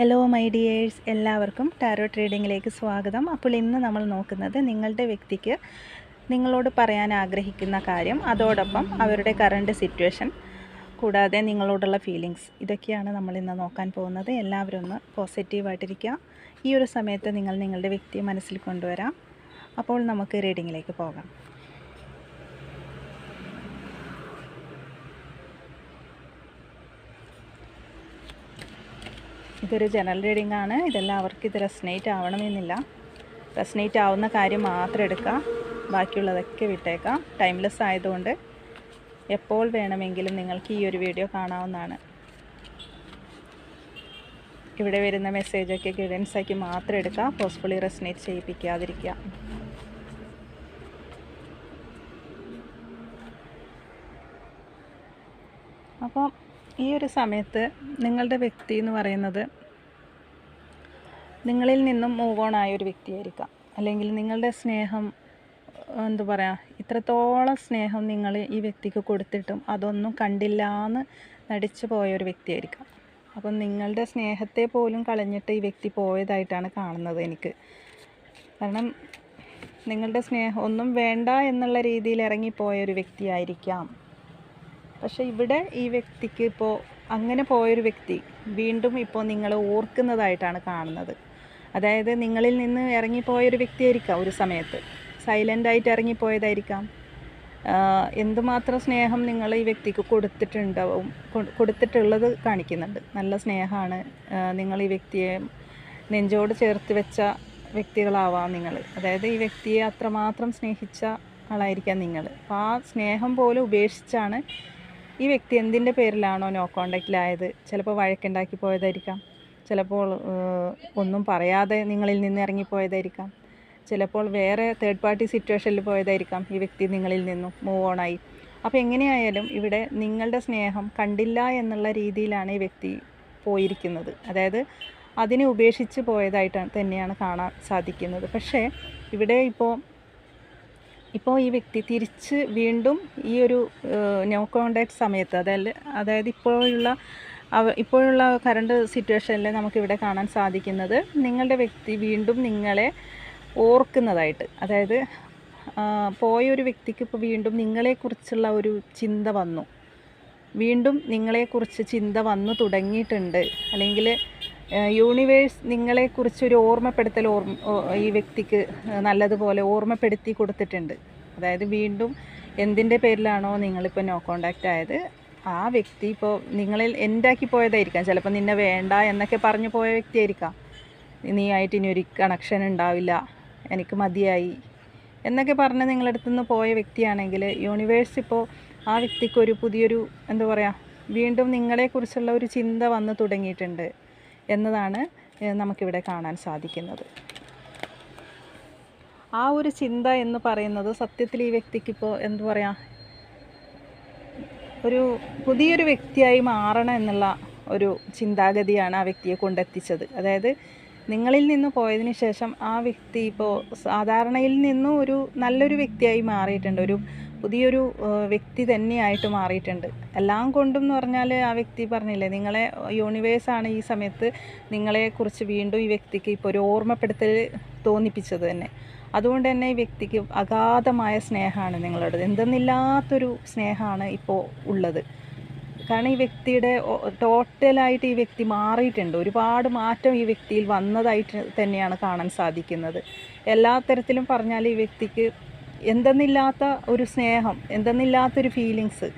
Hello my dears എല്ലാവർക്കും tarot ട്രേഡിങ്ങിലേക്ക് സ്വാഗതം. അപ്പോൾ ഇന്ന് നമ്മൾ നോക്കുന്നത് നിങ്ങളുടെ വ്യക്തിക്ക് നിങ്ങളോട് പറയാൻ ആഗ്രഹിക്കുന്ന കാര്യം അതോടൊപ്പം അവരുടെ കറണ്ട് സിറ്റുവേഷൻ കൂടാതെ നിങ്ങളോടുള്ള ഫീലിങ്സ് ഇതൊക്കെയാണ് നമ്മൾ ഇന്ന് നോക്കാൻ പോകുന്നത്. എല്ലാവരും ഒന്ന് പോസിറ്റീവായിട്ടിരിക്കുക ഈ ഒരു സമയത്ത് നിങ്ങൾ നിങ്ങളുടെ വ്യക്തിയെ മനസ്സിൽ കൊണ്ടുവരാം. അപ്പോൾ നമുക്ക് റീഡിങ്ങിലേക്ക് പോകാം. ഇതൊരു ജനറൽ റീഡിംഗ് ആണ്. ഇതെല്ലാവർക്കും ഇത് റെസ്നേറ്റ് ആവണമെന്നില്ല. റെസ്നേറ്റ് ആവുന്ന കാര്യം മാത്രം എടുക്കാം ബാക്കിയുള്ളതൊക്കെ വിട്ടേക്കാം ടൈംലെസ് ആയതുകൊണ്ട് എപ്പോൾ വേണമെങ്കിലും നിങ്ങൾക്ക് ഈ ഒരു വീഡിയോ കാണാവുന്നതാണ്. ഇവിടെ വരുന്ന മെസ്സേജൊക്കെ ഗൈഡൻസ് ആക്കി മാത്രം എടുക്കുക. ഫോഴ്സ്ഫുള്ളി റെസ്നേറ്റ് ചെയ്യിപ്പിക്കാതിരിക്കുക. അപ്പോൾ ഈ ഒരു സമയത്ത് നിങ്ങളുടെ വ്യക്തി എന്ന് പറയുന്നത് നിങ്ങളിൽ നിന്നും മൂവ് ഓൺ ആയ ഒരു വ്യക്തിയായിരിക്കാം. അല്ലെങ്കിൽ നിങ്ങളുടെ സ്നേഹം എന്താ പറയുക ഇത്രത്തോളം സ്നേഹം നിങ്ങൾ ഈ വ്യക്തിക്ക് കൊടുത്തിട്ടും അതൊന്നും കണ്ടില്ല എന്ന് നടിച്ചു പോയ ഒരു വ്യക്തിയായിരിക്കാം. അപ്പം നിങ്ങളുടെ സ്നേഹത്തെ പോലും കളഞ്ഞിട്ട് ഈ വ്യക്തി പോയതായിട്ടാണ് കാണുന്നത് എനിക്ക്. കാരണം നിങ്ങളുടെ സ്നേഹം ഒന്നും വേണ്ട എന്നുള്ള രീതിയിൽ ഇറങ്ങിപ്പോയ ഒരു വ്യക്തിയായിരിക്കാം. പക്ഷെ ഇവിടെ ഈ വ്യക്തിക്ക് ഇപ്പോൾ അങ്ങനെ പോയൊരു വ്യക്തി വീണ്ടും ഇപ്പോൾ നിങ്ങൾ ഓർക്കുന്നതായിട്ടാണ് കാണുന്നത്. അതായത് നിങ്ങളിൽ നിന്ന് ഇറങ്ങിപ്പോയൊരു വ്യക്തിയായിരിക്കാം ഒരു സമയത്ത്. സൈലന്റായിട്ട് ഇറങ്ങിപ്പോയതായിരിക്കാം. എന്തുമാത്രം സ്നേഹം നിങ്ങൾ ഈ വ്യക്തിക്ക് കൊടുത്തിട്ടുണ്ടാവും കൊടുത്തിട്ടുള്ളത് കാണിക്കുന്നുണ്ട്. നല്ല സ്നേഹമാണ് നിങ്ങൾ ഈ വ്യക്തിയെ നെഞ്ചോട് ചേർത്ത് വെച്ച വ്യക്തികളാവാം നിങ്ങൾ. അതായത് ഈ വ്യക്തിയെ അത്രമാത്രം സ്നേഹിച്ച ആളായിരിക്കാം നിങ്ങൾ. അപ്പോൾ ആ സ്നേഹം പോലെ ഉപേക്ഷിച്ചാണ് ഈ വ്യക്തി എന്തിന്റെ പേരിലാണോ നോ കോണ്ടാക്റ്റിലായത് ചിലപ്പോൾ വഴക്കുണ്ടാക്കി പോയതായിരിക്കാം. ചിലപ്പോൾ ഒന്നും പറയാതെ നിങ്ങളിൽ നിന്ന് ഇറങ്ങിപ്പോയതായിരിക്കാം. ചിലപ്പോൾ വേറെ തേർഡ് പാർട്ടി സിറ്റുവേഷനിൽ പോയതായിരിക്കാം ഈ വ്യക്തി നിങ്ങളിൽ നിന്നും മൂവ് ഓൺ ആയി. അപ്പോൾ എങ്ങനെയായാലും ഇവിടെ നിങ്ങളുടെ സ്നേഹം കണ്ടില്ല എന്നുള്ള രീതിയിലാണ് ഈ വ്യക്തി പോയിരിക്കുന്നത്. അതായത് അതിനെ ഉപേക്ഷിച്ച് പോയതായിട്ടാണ് തന്നെയാണ് കാണാൻ സാധിക്കുന്നത്. പക്ഷേ ഇവിടെ ഇപ്പോൾ ഇപ്പോൾ ഈ വ്യക്തി തിരിച്ച് വീണ്ടും ഈ ഒരു നോ കോണ്ടാക്ട് സമയത്ത് അതായത് അതായത് ഇപ്പോഴുള്ള ഇപ്പോഴുള്ള കറണ്ട് സിറ്റുവേഷനിൽ നമുക്കിവിടെ കാണാൻ സാധിക്കുന്നത് നിങ്ങളുടെ വ്യക്തി വീണ്ടും നിങ്ങളെ ഓർക്കുന്നതായിട്ട്. അതായത് പോയൊരു വ്യക്തിക്ക് ഇപ്പോൾ വീണ്ടും നിങ്ങളെക്കുറിച്ചുള്ള ഒരു ചിന്ത വന്നു. വീണ്ടും നിങ്ങളെക്കുറിച്ച് ചിന്ത വന്നു തുടങ്ങിയിട്ടുണ്ട്. അല്ലെങ്കിൽ യൂണിവേഴ്സ് നിങ്ങളെക്കുറിച്ചൊരു ഓർമ്മപ്പെടുത്തൽ ഓർമ്മ ഈ വ്യക്തിക്ക് നല്ലതുപോലെ ഓർമ്മപ്പെടുത്തി കൊടുത്തിട്ടുണ്ട്. അതായത് വീണ്ടും എന്തിന്റെ പേരിലാണോ നിങ്ങളിപ്പോൾ നോ കോണ്ടാക്റ്റ് ആയത്? ആ വ്യക്തി ഇപ്പോൾ നിങ്ങളിൽ എന്റാക്കി പോയതായിരിക്കാം? ചിലപ്പോൾ നിന്നെ വേണ്ട എന്നൊക്കെ പറഞ്ഞു പോയ വ്യക്തിയായിരിക്കാം. നീ ആയിട്ട് ഇനി ഒരു കണക്ഷൻ ഉണ്ടാവില്ല. എനിക്ക് മതിയായി. എന്നൊക്കെ പറഞ്ഞ് നിങ്ങളടുത്തു നിന്ന് പോയ വ്യക്തിയാണെങ്കിൽ യൂണിവേഴ്സ് ഇപ്പോൾ ആ വ്യക്തിക്കൊരു പുതിയൊരു എന്താ പറയുക വീണ്ടും നിങ്ങളെക്കുറിച്ചുള്ള ഒരു ചിന്ത വന്ന് തുടങ്ങിയിട്ടുണ്ട്. എന്നതാണ് നമുക്കിവിടെ കാണാൻ സാധിക്കുന്നത്. ആ ഒരു ചിന്ത എന്ന് പറയുന്നത് സത്യത്തിൽ ഈ വ്യക്തിക്കിപ്പോൾ എന്തു പറയാ ഒരു പുതിയൊരു വ്യക്തിയായി മാറണം എന്നുള്ള ഒരു ചിന്താഗതിയാണ് ആ വ്യക്തിയെ കൊണ്ടെത്തിച്ചത്. അതായത് നിങ്ങളിൽ നിന്ന് പോയതിന് ശേഷം ആ വ്യക്തി ഇപ്പോൾ സാധാരണയിൽ നിന്നും ഒരു നല്ലൊരു വ്യക്തിയായി മാറിയിട്ടുണ്ട്. ഒരു പുതിയൊരു വ്യക്തി തന്നെയായിട്ട് മാറിയിട്ടുണ്ട്. എല്ലാം കൊണ്ടും എന്ന് പറഞ്ഞാൽ ആ വ്യക്തി പറഞ്ഞില്ലേ നിങ്ങളെ യൂണിവേഴ്സാണ് ഈ സമയത്ത് നിങ്ങളെക്കുറിച്ച് വീണ്ടും ഈ വ്യക്തിക്ക് ഇപ്പോൾ ഒരു ഓർമ്മപ്പെടുത്തൽ തോന്നിപ്പിച്ചത് തന്നെ. അതുകൊണ്ട് തന്നെ ഈ വ്യക്തിക്ക് അഗാധമായ സ്നേഹമാണ് നിങ്ങളോട് എന്തെന്നില്ലാത്തൊരു സ്നേഹമാണ് ഇപ്പോൾ ഉള്ളത്. കാരണം ഈ വ്യക്തിയുടെ ടോട്ടലായിട്ട് ഈ വ്യക്തി മാറിയിട്ടുണ്ട്. ഒരുപാട് മാറ്റം ഈ വ്യക്തിയിൽ വന്നതായിട്ട് തന്നെയാണ് കാണാൻ സാധിക്കുന്നത്. എല്ലാ തരത്തിലും പറഞ്ഞാൽ ഈ വ്യക്തിക്ക് എന്തെന്നില്ലാത്ത ഒരു സ്നേഹം എന്തെന്നില്ലാത്തൊരു ഫീലിങ്സ്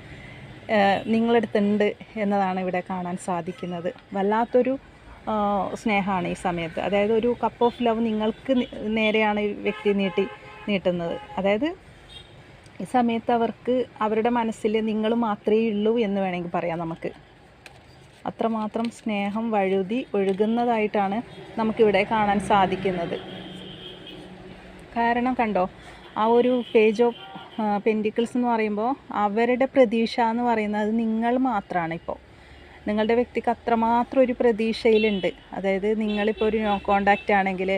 നിങ്ങളടുത്തുണ്ട് എന്നതാണ് ഇവിടെ കാണാൻ സാധിക്കുന്നത്. വല്ലാത്തൊരു സ്നേഹമാണ് ഈ സമയത്ത്. അതായത് ഒരു കപ്പ് ഓഫ് ലവ് നിങ്ങൾക്ക് നേരെയാണ് വ്യക്തി നീട്ടി നീട്ടുന്നത്. അതായത് ഈ സമയത്ത് അവർക്ക് അവരുടെ മനസ്സിൽ നിങ്ങൾ മാത്രമേ ഉള്ളൂ എന്ന് വേണമെങ്കിൽ പറയാം നമുക്ക്. അത്രമാത്രം സ്നേഹം വഴുതി ഒഴുകുന്നതായിട്ടാണ് നമുക്കിവിടെ കാണാൻ സാധിക്കുന്നത്. കാരണം കണ്ടോ ആ ഒരു പേജ് ഓഫ് പെന്റിക്കിൾസ് എന്ന് പറയുമ്പോൾ അവരുടെ പ്രതീക്ഷ എന്ന് പറയുന്നത് നിങ്ങൾ മാത്രമാണ് ഇപ്പോൾ നിങ്ങളുടെ വ്യക്തിക്ക് അത്രമാത്രം ഒരു പ്രതീക്ഷയിലുണ്ട്. അതായത് നിങ്ങളിപ്പോൾ ഒരു നോ കോണ്ടാക്റ്റ് ആണെങ്കിൽ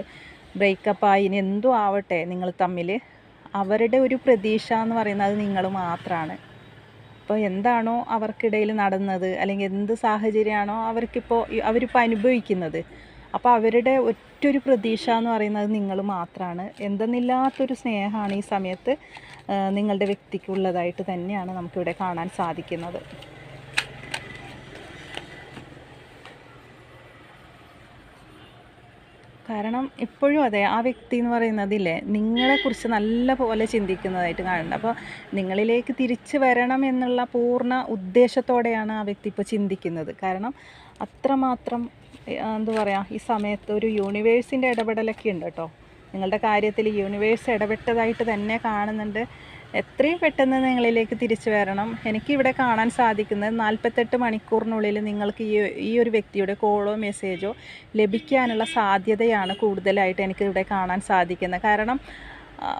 ബ്രേക്കപ്പ് ആയി ഇനി എന്തും ആവട്ടെ നിങ്ങൾ തമ്മിൽ അവരുടെ ഒരു പ്രതീക്ഷ എന്ന് പറയുന്നത് നിങ്ങൾ മാത്രമാണ് അപ്പോൾ എന്താണോ അവർക്കിടയിൽ നടന്നത് അല്ലെങ്കിൽ എന്ത് സാഹചര്യമാണോ അവർക്കിപ്പോൾ അവരിപ്പോൾ അനുഭവിക്കുന്നത്. അപ്പോൾ അവരുടെ ഒറ്റൊരു പ്രതീക്ഷ എന്ന് പറയുന്നത് നിങ്ങൾ മാത്രമാണ് എന്തെന്നില്ലാത്തൊരു സ്നേഹമാണ് ഈ സമയത്ത് നിങ്ങളുടെ വ്യക്തിക്കുള്ളതായിട്ട് തന്നെയാണ് നമുക്കിവിടെ കാണാൻ സാധിക്കുന്നത്. കാരണം ഇപ്പോഴും അതെ ആ വ്യക്തി എന്ന് പറയുന്നതില്ലേ നിങ്ങളെക്കുറിച്ച് നല്ല പോലെ ചിന്തിക്കുന്നതായിട്ട് കാണുന്നുണ്ട്. അപ്പോൾ നിങ്ങളിലേക്ക് തിരിച്ചു വരണം എന്നുള്ള പൂർണ ഉദ്ദേശത്തോടെയാണ് ആ വ്യക്തി ഇപ്പോൾ ചിന്തിക്കുന്നത്. കാരണം അത്രമാത്രം എന്താ പറയുക ഈ സമയത്ത് ഒരു യൂണിവേഴ്സിന്റെ ഇടപെടലൊക്കെ ഉണ്ട് കേട്ടോ. നിങ്ങളുടെ കാര്യത്തിൽ യൂണിവേഴ്സ് ഇടപെട്ടതായിട്ട് തന്നെ കാണുന്നുണ്ട്. എത്രയും പെട്ടെന്ന് നിങ്ങളിലേക്ക് തിരിച്ചു വരണം. എനിക്കിവിടെ കാണാൻ സാധിക്കുന്നത് നാൽപ്പത്തെട്ട് മണിക്കൂറിനുള്ളിൽ നിങ്ങൾക്ക് ഈ ഈ ഒരു വ്യക്തിയുടെ കോളോ മെസ്സേജോ ലഭിക്കാനുള്ള സാധ്യതയാണ് കൂടുതലായിട്ട് എനിക്കിവിടെ കാണാൻ സാധിക്കുന്നത്. കാരണം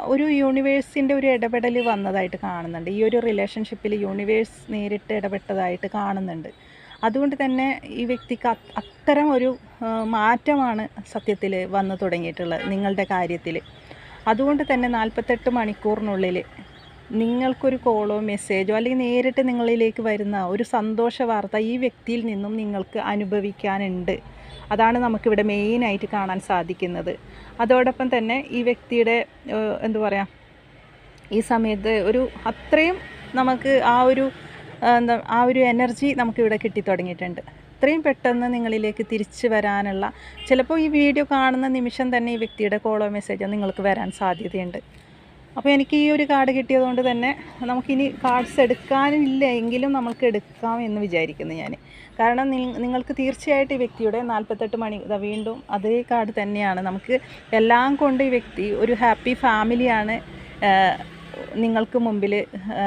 ഒരു യൂണിവേഴ്സിന്റെ ഒരു ഇടപെടൽ വന്നതായിട്ട് കാണുന്നുണ്ട്. ഈ ഒരു റിലേഷൻഷിപ്പിൽ യൂണിവേഴ്സ് നേരിട്ട് ഇടപെട്ടതായിട്ട് കാണുന്നുണ്ട്. അതുകൊണ്ട് തന്നെ ഈ വ്യക്തിക്ക് അത്- അത്തരം ഒരു മാറ്റമാണ് സത്യത്തിൽ വന്നു തുടങ്ങിയിട്ടുള്ളത് നിങ്ങളുടെ കാര്യത്തിൽ അതുകൊണ്ട് തന്നെ നാൽപ്പത്തെട്ട് മണിക്കൂറിനുള്ളിൽ നിങ്ങൾക്കൊരു കോളോ മെസ്സേജോ അല്ലെങ്കിൽ നേരിട്ട് നിങ്ങളിലേക്ക് വരുന്ന ഒരു സന്തോഷ വാർത്ത ഈ വ്യക്തിയിൽ നിന്നും നിങ്ങൾക്ക് അനുഭവിക്കാനുണ്ട്. അതാണ് നമുക്കിവിടെ മെയിനായിട്ട് കാണാൻ സാധിക്കുന്നത്. അതോടൊപ്പം തന്നെ ഈ വ്യക്തിയുടെ എന്തു പറയുക ഈ സമയത്ത് ഒരു അത്രയും നമുക്ക് ആ ഒരു എന്താ ആ ഒരു എനർജി നമുക്കിവിടെ കിട്ടിത്തുടങ്ങിയിട്ടുണ്ട്. ഇത്രയും പെട്ടെന്ന് നിങ്ങളിലേക്ക് തിരിച്ചു വരാനുള്ള ചിലപ്പോൾ ഈ വീഡിയോ കാണുന്ന നിമിഷം തന്നെ ഈ വ്യക്തിയുടെ കോളോ മെസ്സേജോ നിങ്ങൾക്ക് വരാൻ സാധ്യതയുണ്ട്. അപ്പോൾ എനിക്ക് ഈ ഒരു കാർഡ് കിട്ടിയതുകൊണ്ട് തന്നെ നമുക്കിനി കാർഡ്സ് എടുക്കാനില്ല എങ്കിലും നമുക്ക് എടുക്കാം എന്ന് വിചാരിക്കുന്നു ഞാൻ. കാരണം നിങ്ങൾക്ക് തീർച്ചയായിട്ടും ഈ വ്യക്തിയുടെ നാൽപ്പത്തെട്ട് മണി വീണ്ടും അതേ കാർഡ് തന്നെയാണ്. നമുക്ക് എല്ലാം കൊണ്ട് ഈ വ്യക്തി ഒരു ഹാപ്പി ഫാമിലിയാണ് നിങ്ങൾക്ക് മുമ്പിൽ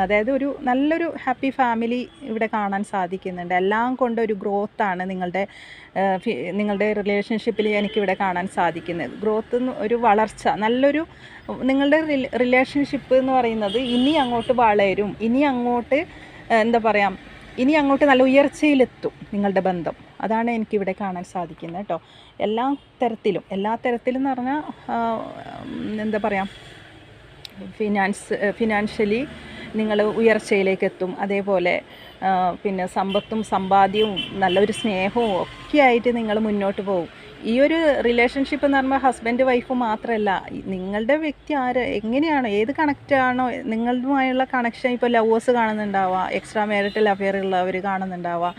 അതായത് ഒരു നല്ലൊരു ഹാപ്പി ഫാമിലി ഇവിടെ കാണാൻ സാധിക്കുന്നുണ്ട്. എല്ലാം കൊണ്ട് ഒരു ഗ്രോത്താണ് നിങ്ങളുടെ നിങ്ങളുടെ റിലേഷൻഷിപ്പിൽ എനിക്കിവിടെ കാണാൻ സാധിക്കുന്നത്. ഗ്രോത്ത് ഒരു വളർച്ച നല്ലൊരു നിങ്ങളുടെ റിലേഷൻഷിപ്പ് എന്ന് പറയുന്നത് ഇനി അങ്ങോട്ട് വളരും. ഇനി അങ്ങോട്ട് എന്താ പറയുക ഇനി അങ്ങോട്ട് നല്ല ഉയർച്ചയിലെത്തും നിങ്ങളുടെ ബന്ധം. അതാണ് എനിക്കിവിടെ കാണാൻ സാധിക്കുന്നത് കേട്ടോ എല്ലാ തരത്തിലും എല്ലാ തരത്തിലും എന്ന് പറഞ്ഞാൽ എന്താ പറയുക ഫിനാൻസ് ഫിനാൻഷ്യലി നിങ്ങൾ ഉയർച്ചയിലേക്ക് എത്തും അതേപോലെ പിന്നെ സമ്പത്തും സമ്പാദ്യവും നല്ലൊരു സ്നേഹവും ഒക്കെ ആയിട്ട് നിങ്ങൾ മുന്നോട്ട് പോകും ഈ ഒരു റിലേഷൻഷിപ്പ് എന്ന് പറയുമ്പോൾ ഹസ്ബൻഡ് വൈഫ് മാത്രമല്ല നിങ്ങളുടെ വ്യക്തി ആര് എങ്ങനെയാണോ ഏത് കണക്റ്റാണോ നിങ്ങളുമായുള്ള കണക്ഷൻ ഇപ്പോൾ ലവേഴ്സ് കാണുന്നുണ്ടാവുക എക്സ്ട്രാ മാരിറ്റൽ അഫെയർ ഉള്ളവർ കാണുന്നുണ്ടാവുക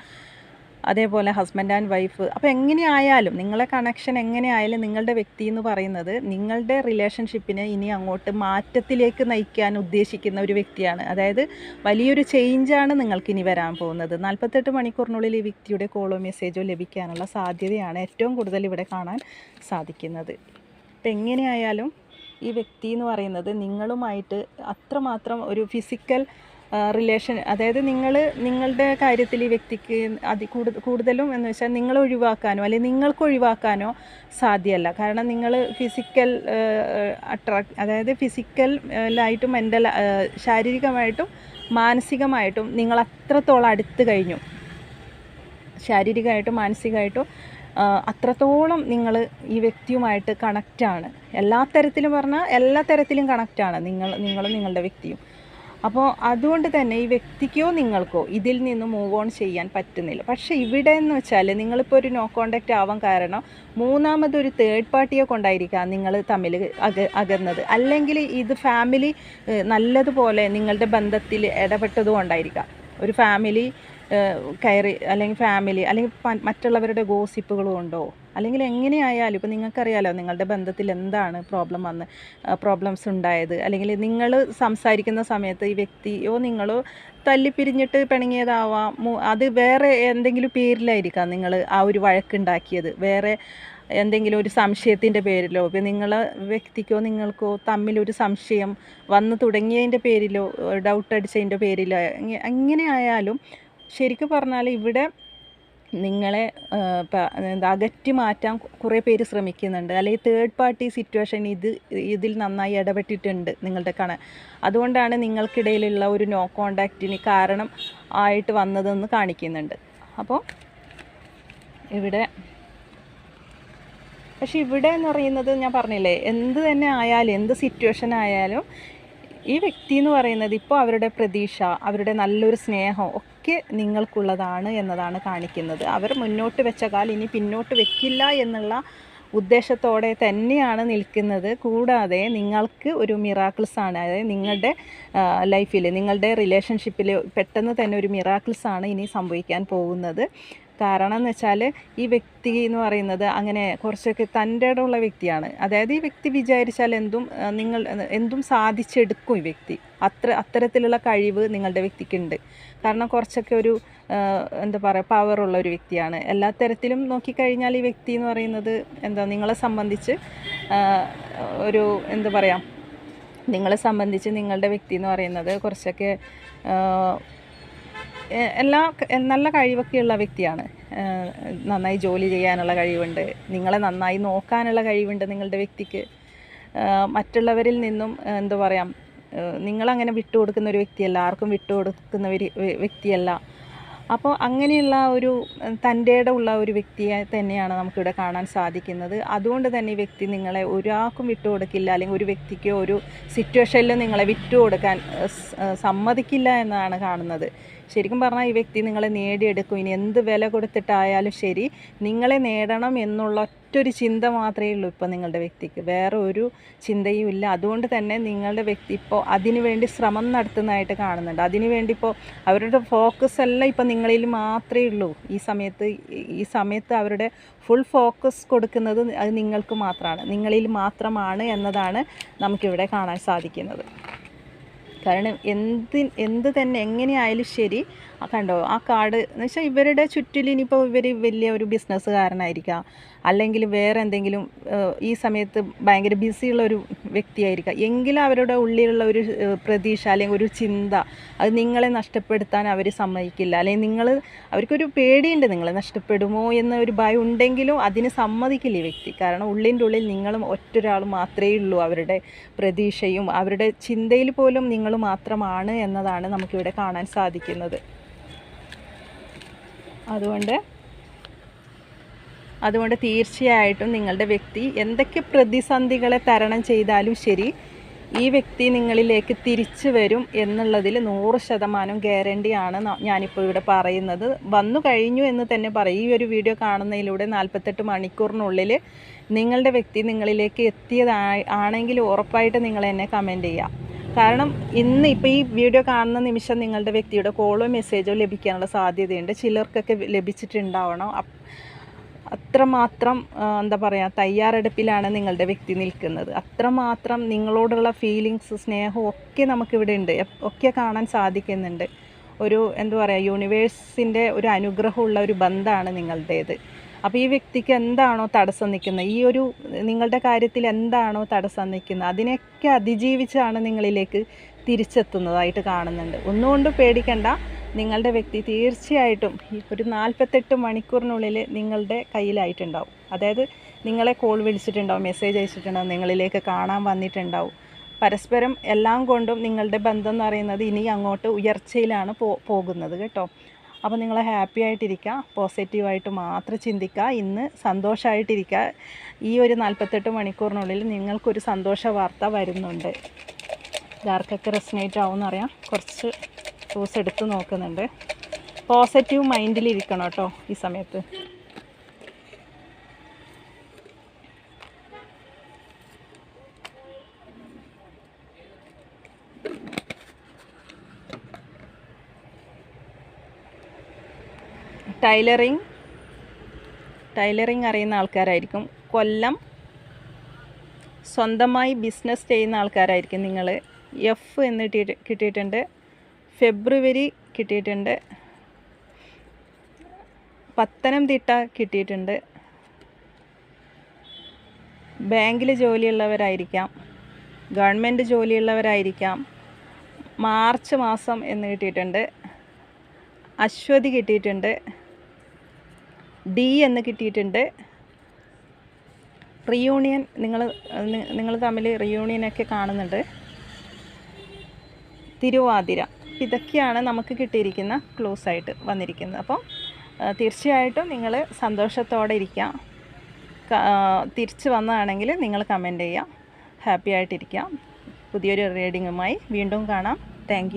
അതേപോലെ ഹസ്ബൻഡ് ആൻഡ് വൈഫ് അപ്പോൾ എങ്ങനെയായാലും നിങ്ങളെ കണക്ഷൻ എങ്ങനെയായാലും നിങ്ങളുടെ വ്യക്തി എന്ന് പറയുന്നത് നിങ്ങളുടെ റിലേഷൻഷിപ്പിനെ ഇനി അങ്ങോട്ട് മാറ്റത്തിലേക്ക് നയിക്കാൻ ഉദ്ദേശിക്കുന്ന ഒരു വ്യക്തിയാണ്. അതായത് വലിയൊരു ചേഞ്ചാണ് നിങ്ങൾക്ക് ഇനി വരാൻ പോകുന്നത്. നാൽപ്പത്തെട്ട് മണിക്കൂറിനുള്ളിൽ ഈ വ്യക്തിയുടെ കോളോ മെസ്സേജോ ലഭിക്കാനുള്ള സാധ്യതയാണ് ഏറ്റവും കൂടുതൽ ഇവിടെ കാണാൻ സാധിക്കുന്നത്. അപ്പം എങ്ങനെയായാലും ഈ വ്യക്തി എന്ന് പറയുന്നത് നിങ്ങളുമായിട്ട് അത്രമാത്രം ഒരു ഫിസിക്കൽ റിലേഷൻ അതായത് നിങ്ങൾ നിങ്ങളുടെ കാര്യത്തിൽ ഈ വ്യക്തിക്ക് അതി കൂടുതലും എന്ന് വെച്ചാൽ നിങ്ങൾ ഒഴിവാക്കാനോ അല്ലെങ്കിൽ നിങ്ങൾക്ക് ഒഴിവാക്കാനോ സാധ്യമല്ല കാരണം നിങ്ങൾ ഫിസിക്കൽ അട്രാക്ട് അതായത് ഫിസിക്കലായിട്ടും മെന്റൽ ശാരീരികമായിട്ടും മാനസികമായിട്ടും നിങ്ങൾ അത്രത്തോളം അടുത്ത് കഴിഞ്ഞു. ശാരീരികമായിട്ടും മാനസികമായിട്ടും അത്രത്തോളം നിങ്ങൾ ഈ വ്യക്തിയുമായിട്ട് കണക്റ്റാണ് എല്ലാ തരത്തിലും പറഞ്ഞാൽ എല്ലാ തരത്തിലും കണക്റ്റാണ് നിങ്ങൾ നിങ്ങളും നിങ്ങളുടെ വ്യക്തിയും. അപ്പോൾ അതുകൊണ്ട് തന്നെ ഈ വ്യക്തിക്കോ നിങ്ങൾക്കോ ഇതിൽ നിന്ന് മൂവ് ഓൺ ചെയ്യാൻ പറ്റുന്നില്ല. പക്ഷേ ഇവിടെ എന്ന് വെച്ചാൽ നിങ്ങളിപ്പോൾ ഒരു നോ കോണ്ടാക്റ്റ് ആവാൻ കാരണം മൂന്നാമതൊരു തേർഡ് പാർട്ടിയെ കൊണ്ടായിരിക്കാം നിങ്ങൾ തമ്മിൽ അക അകന്നത്. അല്ലെങ്കിൽ ഇത് ഫാമിലി നല്ലതുപോലെ നിങ്ങളുടെ ബന്ധത്തിൽ ഇടപെട്ടത് കൊണ്ടായിരിക്കാം. ഒരു ഫാമിലി കയറി അല്ലെങ്കിൽ ഫാമിലി അല്ലെങ്കിൽ മറ്റുള്ളവരുടെ ഗോസിപ്പുകൾ കൊണ്ടോ അല്ലെങ്കിൽ എങ്ങനെയായാലും ഇപ്പോൾ നിങ്ങൾക്കറിയാലോ നിങ്ങളുടെ ബന്ധത്തിൽ എന്താണ് പ്രോബ്ലം വന്ന് പ്രോബ്ലംസ് ഉണ്ടായത്? അല്ലെങ്കിൽ നിങ്ങൾ സംസാരിക്കുന്ന സമയത്ത് ഈ വ്യക്തിയോ നിങ്ങളോ തല്ലിപ്പിരിഞ്ഞിട്ട് പിണങ്ങിയതാവാം അത് വേറെ എന്തെങ്കിലും പേരിലായിരിക്കാം നിങ്ങൾ ആ ഒരു വഴക്കുണ്ടാക്കിയത്. വേറെ എന്തെങ്കിലും ഒരു സംശയത്തിന്റെ പേരിലോ ഇപ്പം നിങ്ങൾ വ്യക്തിക്കോ നിങ്ങൾക്കോ തമ്മിലൊരു സംശയം വന്നു തുടങ്ങിയതിന്റെ പേരിലോ ഡൗട്ട് അടിച്ചതിന്റെ പേരിലോ അങ്ങനെ ആയാലും ശരിക്കും പറഞ്ഞാൽ ഇവിടെ നിങ്ങളെ അകറ്റി മാറ്റാൻ കുറേ പേര് ശ്രമിക്കുന്നുണ്ട്. അല്ലെങ്കിൽ തേർഡ് പാർട്ടി സിറ്റുവേഷൻ ഇത് ഇതിൽ നന്നായി ഇടപെട്ടിട്ടുണ്ട് നിങ്ങളുടെ കണ. അതുകൊണ്ടാണ് നിങ്ങൾക്കിടയിലുള്ള ഒരു നോ കോണ്ടാക്റ്റിന് കാരണം ആയിട്ട് വന്നതെന്ന് കാണിക്കുന്നുണ്ട്. അപ്പോൾ ഇവിടെ പക്ഷെ ഇവിടെ എന്ന് പറയുന്നത് ഞാൻ പറഞ്ഞില്ലേ എന്ത് തന്നെ ആയാലും എന്ത് സിറ്റുവേഷൻ ആയാലും ഈ വ്യക്തി എന്ന് പറയുന്നത് ഇപ്പോൾ അവരുടെ പ്രതീക്ഷ അവരുടെ നല്ലൊരു സ്നേഹം ഒക്കെ നിങ്ങൾക്കുള്ളതാണ് എന്നതാണ് കാണിക്കുന്നത്. അവർ മുന്നോട്ട് വെച്ച കാൽ ഇനി പിന്നോട്ട് വെക്കില്ല എന്നുള്ള ഉദ്ദേശത്തോടെ തന്നെയാണ് നിൽക്കുന്നത്. കൂടാതെ നിങ്ങൾക്ക് ഒരു മിറാക്കിൾസ് ആണ്. അതായത് നിങ്ങളുടെ ലൈഫിൽ നിങ്ങളുടെ റിലേഷൻഷിപ്പിൽ പെട്ടെന്ന് തന്നെ ഒരു മിറാക്കിൾസ് ആണ് ഇനി സംഭവിക്കാൻ പോകുന്നത്. കാരണം എന്ന് വെച്ചാൽ ഈ വ്യക്തി എന്ന് പറയുന്നത് അങ്ങനെ കുറച്ചൊക്കെ തന്റെ ഉള്ള വ്യക്തിയാണ്. അതായത് ഈ വ്യക്തി വിചാരിച്ചാൽ എന്തും നിങ്ങൾ എന്തും സാധിച്ചെടുക്കും ഈ വ്യക്തി. അത്ര അത്തരത്തിലുള്ള കഴിവ് നിങ്ങളുടെ വ്യക്തിക്കുണ്ട്. കാരണം കുറച്ചൊക്കെ ഒരു എന്താ പറയുക പവറുള്ള ഒരു വ്യക്തിയാണ്. എല്ലാ തരത്തിലും നോക്കിക്കഴിഞ്ഞാൽ ഈ വ്യക്തി എന്ന് പറയുന്നത് എന്താ നിങ്ങളെ സംബന്ധിച്ച് ഒരു എന്താ പറയുക നിങ്ങളെ സംബന്ധിച്ച് നിങ്ങളുടെ വ്യക്തി എന്ന് പറയുന്നത് കുറച്ചൊക്കെ എല്ലാ നല്ല കഴിവൊക്കെയുള്ള വ്യക്തിയാണ്. നന്നായി ജോലി ചെയ്യാനുള്ള കഴിവുണ്ട്. നിങ്ങളെ നന്നായി നോക്കാനുള്ള കഴിവുണ്ട് നിങ്ങളുടെ വ്യക്തിക്ക്. മറ്റുള്ളവരിൽ നിന്നും എന്താ പറയാം നിങ്ങളങ്ങനെ വിട്ടുകൊടുക്കുന്ന ഒരു വ്യക്തിയല്ല ആർക്കും വിട്ടുകൊടുക്കുന്ന ഒരു വ്യക്തിയല്ല. അപ്പോൾ അങ്ങനെയുള്ള ഒരു തന്റെ ഉള്ള ഒരു വ്യക്തിയെ തന്നെയാണ് നമുക്കിവിടെ കാണാൻ സാധിക്കുന്നത്. അതുകൊണ്ട് തന്നെ ഈ വ്യക്തി നിങ്ങളെ ഒരാൾക്കും വിട്ടുകൊടുക്കില്ല അല്ലെങ്കിൽ ഒരു വ്യക്തിക്കോ ഒരു സിറ്റുവേഷനിലും നിങ്ങളെ വിട്ടുകൊടുക്കാൻ സമ്മതിക്കില്ല എന്നാണ് കാണുന്നത്. ശരിക്കും പറഞ്ഞാൽ ഈ വ്യക്തി നിങ്ങളെ നേടിയെടുക്കും. ഇനി എന്ത് വില കൊടുത്തിട്ടായാലും ശരി നിങ്ങളെ നേടണം എന്നുള്ള ഒറ്റൊരു ചിന്ത മാത്രമേ ഉള്ളൂ ഇപ്പോൾ നിങ്ങളുടെ വ്യക്തിക്ക്. വേറെ ഒരു ചിന്തയും ഇല്ല. അതുകൊണ്ട് തന്നെ നിങ്ങളുടെ വ്യക്തി ഇപ്പോൾ അതിനുവേണ്ടി ശ്രമം നടത്തുന്നതായിട്ട് കാണുന്നുണ്ട്. അതിനുവേണ്ടി ഇപ്പോൾ അവരുടെ ഫോക്കസ് എല്ലാം ഇപ്പോൾ നിങ്ങളിൽ മാത്രമേ ഉള്ളൂ. ഈ സമയത്ത് ഈ സമയത്ത് അവരുടെ ഫുൾ ഫോക്കസ് കൊടുക്കുന്നത് അത് നിങ്ങൾക്ക് മാത്രമാണ്. നിങ്ങളിൽ മാത്രമാണ് എന്നതാണ് നമുക്കിവിടെ കാണാൻ സാധിക്കുന്നത്. കാരണം എന്ത് എന്ത് തന്നെ എങ്ങനെയായാലും ശരി. കണ്ടോ ആ കാട് എന്ന് വെച്ചാൽ ഇവരുടെ ചുറ്റിൽ ഇനിയിപ്പോൾ ഇവർ വലിയ ഒരു ബിസിനസ്സുകാരനായിരിക്കാം അല്ലെങ്കിൽ വേറെ എന്തെങ്കിലും ഈ സമയത്ത് ഭയങ്കര ബിസിയുള്ള ഒരു വ്യക്തിയായിരിക്കാം. എങ്കിലും അവരുടെ ഉള്ളിലുള്ള ഒരു പ്രതീക്ഷ അല്ലെങ്കിൽ ഒരു ചിന്ത അത് നിങ്ങളെ നഷ്ടപ്പെടുത്താൻ അവർ സമ്മതിക്കില്ല. അല്ലെങ്കിൽ നിങ്ങൾ അവർക്കൊരു പേടിയുണ്ട് നിങ്ങളെ നഷ്ടപ്പെടുമോ എന്ന ഒരു ഭയം ഉണ്ടെങ്കിലും അതിന് സമ്മതിക്കില്ല ഈ വ്യക്തി. കാരണം ഉള്ളിന്റെ ഉള്ളിൽ നിങ്ങളും ഒറ്റൊരാൾ മാത്രമേ ഉള്ളൂ അവരുടെ പ്രതീക്ഷയും അവരുടെ ചിന്തയിൽ പോലും നിങ്ങൾ മാത്രമാണ് എന്നതാണ് നമുക്കിവിടെ കാണാൻ സാധിക്കുന്നത്. അതുകൊണ്ട് അതുകൊണ്ട് തീർച്ചയായിട്ടും നിങ്ങളുടെ വ്യക്തി എന്തൊക്കെ പ്രതിസന്ധികളെ തരണം ചെയ്താലും ശരി ഈ വ്യക്തി നിങ്ങളിലേക്ക് തിരിച്ചു വരും എന്നുള്ളതിൽ നൂറ് ശതമാനം ഗ്യാരണ്ടിയാണ് ഞാനിപ്പോൾ ഇവിടെ പറയുന്നത്. വന്നു കഴിഞ്ഞു എന്ന് തന്നെ പറയും. ഈ ഒരു വീഡിയോ കാണുന്നതിലൂടെ നാൽപ്പത്തെട്ട് മണിക്കൂറിനുള്ളിൽ നിങ്ങളുടെ വ്യക്തി നിങ്ങളിലേക്ക് എത്തിയതായി ആണെങ്കിൽ ഉറപ്പായിട്ട് നിങ്ങൾ എന്നെ കമന്റ് ചെയ്യുക കാരണം ഇന്ന് ഇപ്പോൾ ഈ വീഡിയോ കാണുന്ന നിമിഷം നിങ്ങളുടെ വ്യക്തിയുടെ കോളോ മെസ്സേജോ ലഭിക്കാനുള്ള സാധ്യതയുണ്ട്. ചിലർക്കൊക്കെ ലഭിച്ചിട്ടുണ്ടാവണം. അത്രമാത്രം എന്താ പറയുക തയ്യാറെടുപ്പിലാണ് നിങ്ങളുടെ വ്യക്തി നിൽക്കുന്നത്. അത്രമാത്രം നിങ്ങളോടുള്ള ഫീലിങ്സ് സ്നേഹവും ഒക്കെ നമുക്കിവിടെ ഉണ്ട്. ഒക്കെ കാണാൻ സാധിക്കുന്നുണ്ട്. ഒരു എന്താ പറയുക യൂണിവേഴ്സിന്റെ ഒരു അനുഗ്രഹമുള്ള ഒരു ബന്ധമാണ് നിങ്ങളുടേത്. അപ്പോൾ ഈ വ്യക്തിക്ക് എന്താണോ തടസ്സം നിൽക്കുന്നത്? ഈ ഒരു നിങ്ങളുടെ കാര്യത്തിൽ എന്താണോ തടസ്സം നിൽക്കുന്നത്? അതിനെയൊക്കെ അതിജീവിച്ചാണ് നിങ്ങളിലേക്ക് തിരിച്ചെത്തുന്നതായിട്ട് കാണുന്നുണ്ട്. ഒന്നുകൊണ്ടും പേടിക്കണ്ട. നിങ്ങളുടെ വ്യക്തി തീർച്ചയായിട്ടും ഒരു നാൽപ്പത്തെട്ട് മണിക്കൂറിനുള്ളിൽ നിങ്ങളുടെ കയ്യിലായിട്ടുണ്ടാവും. അതായത് നിങ്ങളെ കോൾ വിളിച്ചിട്ടുണ്ടാവും മെസ്സേജ് അയച്ചിട്ടുണ്ടാവും നിങ്ങളിലേക്ക് കാണാൻ വന്നിട്ടുണ്ടാവും. പരസ്പരം എല്ലാം കൊണ്ടും നിങ്ങളുടെ ബന്ധം എന്ന് പറയുന്നത് ഇനി അങ്ങോട്ട് ഉയർച്ചയിലാണ് പോകുന്നത് കേട്ടോ. അപ്പോൾ നിങ്ങൾ ഹാപ്പി ആയിട്ടിരിക്കുക പോസിറ്റീവായിട്ട് മാത്രം ചിന്തിക്കുക ഇന്ന് സന്തോഷമായിട്ടിരിക്കുക ഈ ഒരു നാൽപ്പത്തെട്ട് മണിക്കൂറിനുള്ളിൽ നിങ്ങൾക്കൊരു സന്തോഷ വാർത്ത വരുന്നുണ്ട്. ഇതാർക്കൊക്കെ റെസിനേറ്റ് ആവും എന്നറിയാം കുറച്ച് ഡോസ് എടുത്ത് നോക്കുന്നുണ്ട്. പോസിറ്റീവ് മൈൻഡിലിരിക്കണം കേട്ടോ ഈ സമയത്ത്. ടൈലറിങ് ടൈലറിങ് അറിയുന്ന ആൾക്കാരായിരിക്കും. കൊല്ലം. സ്വന്തമായി ബിസിനസ് ചെയ്യുന്ന ആൾക്കാരായിരിക്കും നിങ്ങൾ എഫ് എന്ന് കിട്ടിയിട്ടുണ്ട്. ഫെബ്രുവരി കിട്ടിയിട്ടുണ്ട്. പത്തനംതിട്ട കിട്ടിയിട്ടുണ്ട്. ബാങ്കിൽ ജോലിയുള്ളവരായിരിക്കാം. ഗവൺമെന്റ് ജോലിയുള്ളവരായിരിക്കാം. മാർച്ച് മാസം എന്ന് കിട്ടിയിട്ടുണ്ട്. അശ്വതി കിട്ടിയിട്ടുണ്ട്. ഡി എന്ന് കിട്ടിയിട്ടുണ്ട്. റിയൂണിയൻ നിങ്ങൾ നിങ്ങൾ തമ്മിൽ റിയൂണിയനൊക്കെ കാണുന്നുണ്ട്. തിരുവാതിര. ഇതൊക്കെയാണ് നമുക്ക് കിട്ടിയിരിക്കുന്ന ക്ലൂസ് ആയിട്ട് വന്നിരിക്കുന്നത്. അപ്പോൾ തീർച്ചയായിട്ടും നിങ്ങൾ സന്തോഷത്തോടെ ഇരിക്കാം തിരിച്ചു വന്നതാണെങ്കിൽ നിങ്ങൾ കമന്റ് ചെയ്യാം ഹാപ്പി ആയിട്ടിരിക്കാം പുതിയൊരു റീഡിങ്ങുമായി വീണ്ടും കാണാം. താങ്ക്